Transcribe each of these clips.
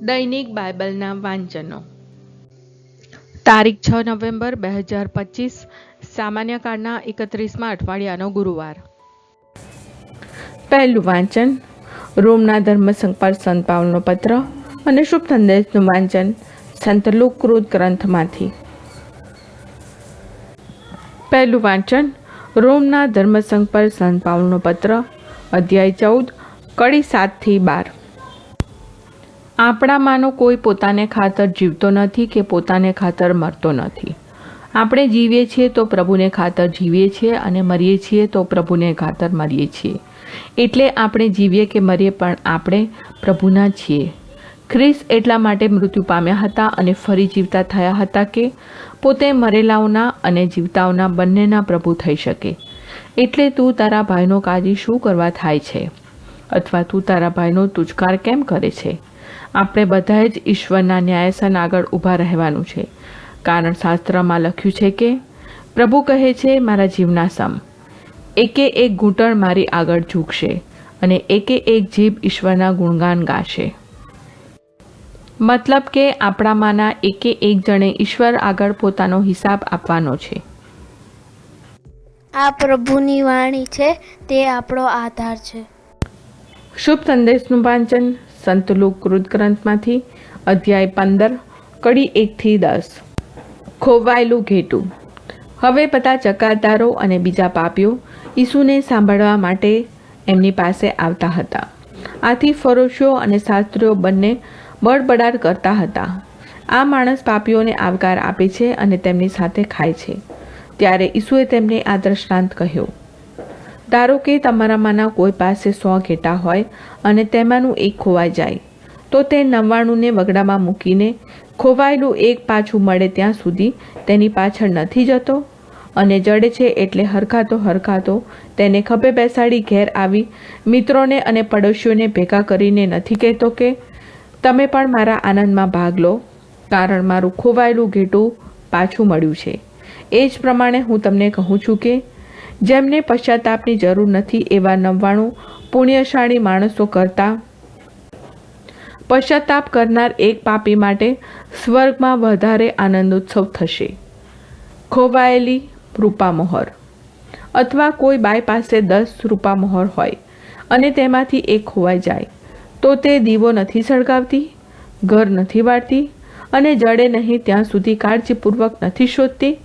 દૈનિક બાઇબલના વાંચનો. તારીખ છ નવેમ્બર બે હજાર પચીસ, સામાન્ય કાળના એકત્રીસમાં અઠવાડિયાનો ગુરુવાર. પહેલું વાંચન, રોમના ધર્મસંઘ સંત પાવલનો પત્ર અને શુભ સંદેશનું વાંચન સંત લુકૃત ગ્રંથમાંથી. પહેલું વાંચન, રોમના ધર્મસંઘ પર સંત પાવલનો પત્ર, અધ્યાય ચૌદ, કડી સાતથી બાર. આપણામાંનો કોઈ પોતાને ખાતર જીવતો નથી કે પોતાને ખાતર મરતો નથી. આપણે જીવીએ છીએ તો પ્રભુને ખાતર જીવીએ છીએ અને મરીએ છીએ તો પ્રભુને ખાતર મરીએ છીએ. એટલે આપણે જીવીએ કે મરીએ પણ આપણે પ્રભુના છીએ. ખ્રિસ એટલા માટે મૃત્યુ પામ્યા હતા અને ફરી જીવતા થયા હતા કે પોતે મરેલાઓના અને જીવતાઓના બંનેના પ્રભુ થઈ શકે. એટલે તું તારા ભાઈનો કાજી શું કરવા થાય છે? અથવા તું તારા ભાઈનો તુજકાર કેમ કરે છે? આપણે બધાએ જ ઈશ્વરના ન્યાયસન આગળ ઊભા રહેવાનું છે. કારણ શાસ્ત્રમાં લખ્યું છે કે પ્રભુ કહે છે મારા જીવના સમ. એકે એક ઘૂંટણ મારી આગળ ઝૂકશે અને એકે એક જીભ ઈશ્વરના ગુણગાન ગાશે. મતલબ કે આપણામાંના એકે એક જણે ઈશ્વર આગળ પોતાનો હિસાબ આપવાનો છે. આ પ્રભુની વાણી છે તે આપણો આધાર છે. શુભ સંદેશનું વાંચન સંત કૃત ગ્રંથમાંથી અધ્યાય પંદર, કડી એકથી દસ. ખોવાયેલું ઘેટું. હવે બધા ચકારદારો અને બીજા પાપીઓ ઈસુને સાંભળવા માટે એમની પાસે આવતા હતા. આથી ફરોશીઓ અને શાસ્ત્રીઓ બંને બળબડાટ કરતા હતા. આ માણસ પાપીઓને આવકાર આપે છે અને તેમની સાથે ખાય છે. ત્યારે ઈસુએ તેમને આ દ્રષ્ટાંત કહ્યો. ધારો કે તમારામાંના કોઈ પાસે સો ઘેટા હોય અને તેમાંનું એક ખોવાઈ જાય, તો તે નવ્વાણુંને વગડામાં મૂકીને ખોવાયેલું એક પાછું મળે ત્યાં સુધી તેની પાછળ નથી જતો અને જડે છે એટલે હરખાતો હરખાતો તેને ખભે બેસાડી ઘેર આવી મિત્રોને અને પડોશીઓને ભેગા કરીને નથી કહેતો કે, તમે પણ મારા આનંદમાં ભાગ લો, કારણ મારું ખોવાયેલું ઘેટું પાછું મળ્યું છે. એ જ પ્રમાણે હું તમને કહું છું કે જેમને પશ્ચાતાપની જરૂર નથી એવા નવ્વાણું પુણ્યશાળી માણસો કરતાં. પશ્ચાતાપ કરનાર એક પાપી માટે સ્વર્ગમાં વધારે આનંદોત્સવ થશે. ખોવાયેલી રૂપામોહર. અથવા કોઈ બાઈ પાસે દસ રૂપામોહર હોય અને તેમાંથી એક ખોવાઈ જાય, તો તે દીવો નથી સળગાવતી, ઘર નથી વાળતી અને જડે નહીં ત્યાં સુધી કાળજીપૂર્વક નથી શોધતી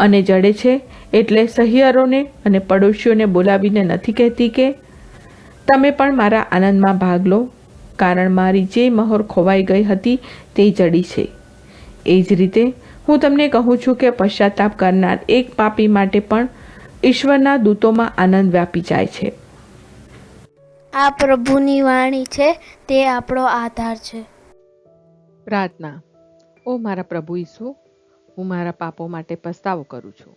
અને જડે છે એટલે સહિયરોને અને પડોશીઓને બોલાવીને નથી કહેતી કે તમે પણ મારા આનંદમાં ભાગ લો કારણ મારી જે મહોર ખોવાઈ ગઈ હતી તે જડી છે. એ જ રીતે હું તમને કહું છું કે પશ્ચાતાપ કરનાર એક પાપી માટે પણ ઈશ્વરના દૂતોમાં આનંદ વ્યાપી જાય છે. આ પ્રભુની વાણી છે તે આપણો આધાર છે. પ્રાર્થના. ઓ મારા પ્રભુ ઈસુ હું મારા પાપો માટે પસ્તાવો કરું છું.